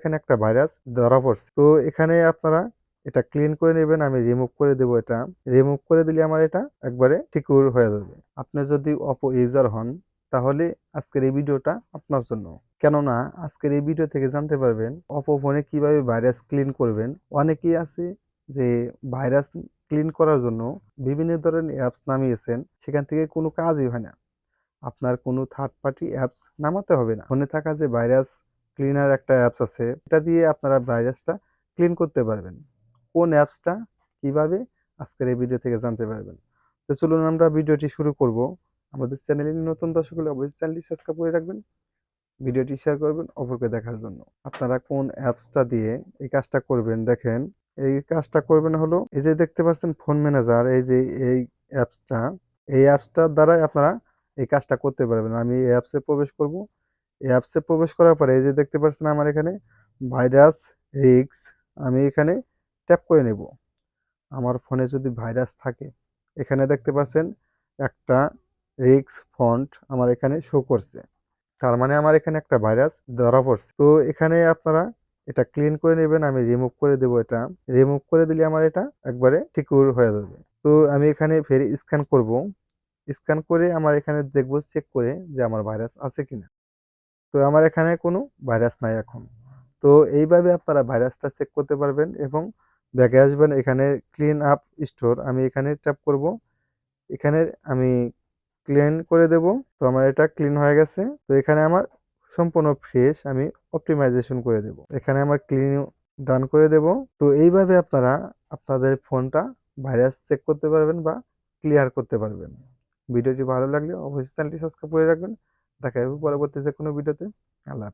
এখানে একটা ভাইরাস ধরা পড়ছে। তো এখানে আপনারা এটা ক্লিন করে নেবেন, আমি রিমুভ করে দেবো এটা। রিমুভ করে দিলে আমার এটা একবারে সিকিউর হয়ে যাবে। আপনি যদি অপো ইউজার হন, তাহলে আজকের এই ভিডিওটা আপনার জন্য। কেননা, আজকের এই ভিডিও থেকে জানতে পারবেন অপো ফোনে কীভাবে ভাইরাস ক্লিন করবেন। অনেকেই আছে যে ভাইরাস ক্লিন করার জন্য বিভিন্ন ধরনের অ্যাপস নামিয়েছেন, সেখান থেকে কোনো কাজই হয় না। আপনার কোনো থার্ড পার্টি অ্যাপস নামাতে হবে না। ফোনে থাকা যে ভাইরাস ক্লিনার একটা অ্যাপস আছে। এটা দিয়ে আপনারা ভাইরাসটা ক্লিন করতে পারবেন। কোন অ্যাপসটা কীভাবে, আজকের এই ভিডিও থেকে জানতে পারবেন। তো চলুন আমরা ভিডিওটি শুরু করব। আমাদের চ্যানেলে নতুন দর্শক হলে অবশ্যই চ্যানেলটি সাবস্ক্রাইব করে রাখবেন। ভিডিওটি শেয়ার করবেন অপরকে দেখার জন্য। আপনারা কোন অ্যাপসটা দিয়ে এই কাজটা করবেন, দেখেন। এই কাজটা করবেন হলো, এই যে দেখতে পাচ্ছেন ফোন ম্যানেজার এই যে এই অ্যাপসটা এই অ্যাপসটার দ্বারাই আপনারা এই কাজটা করতে পারবেন। আমি এই অ্যাপসে প্রবেশ করব। এই অ্যাপসে প্রবেশ করার পরে এই যে দেখতে পাচ্ছেন আমার এখানে ভাইরাস রিক্স আমি এখানে ট্যাপ করে নেব। আমার ফোনে যদি ভাইরাস থাকে, এখানে দেখতে পাচ্ছেন একটা রিক্স ফন্ট আমার এখানে শো করছে। তার মানে আমার এখানে একটা ভাইরাস ধরা পড়ছে। তো এখানে আপনারা এটা ক্লিন করে নেবেন, আমি রিমুভ করে দেবো এটা। রিমুভ করে দিলে আমার এটা একবারে সিকিউর হয়ে যাবে। তো আমি এখানে ফের স্ক্যান করব। স্ক্যান করে আমার এখানে দেখব চেক করে যে আমার ভাইরাস আছে কিনা। তো আমার এখানে কোনো ভাইরাস নাই এখন। তো এইভাবে আপনারা ভাইরাসটা চেক করতে পারবেন এবং ব্যাগে আসবেন এখানে ক্লিন আপ স্টোর আমি এখানে ট্যাপ করব। এখানে আমি ক্লিন করে দেব। তো আমার এটা ক্লিন হয়ে গেছে। তো এখানে আমার সম্পূর্ণ ফ্রেশ আমি অপটিমাইজেশন করে দেব। এখানে আমার ক্লিন ডান করে দেব। তো এইভাবে আপনারা আপনাদের ফোনটা ভাইরাস চেক করতে পারবেন বা ক্লিয়ার করতে পারবেন। ভিডিওটি ভালো লাগলে অবশ্যই চ্যানেলটি সাবস্ক্রাইব করে রাখবেন। দেখা হবে পরবর্তী যে কোনো ভিডিওতে। আল্লাহ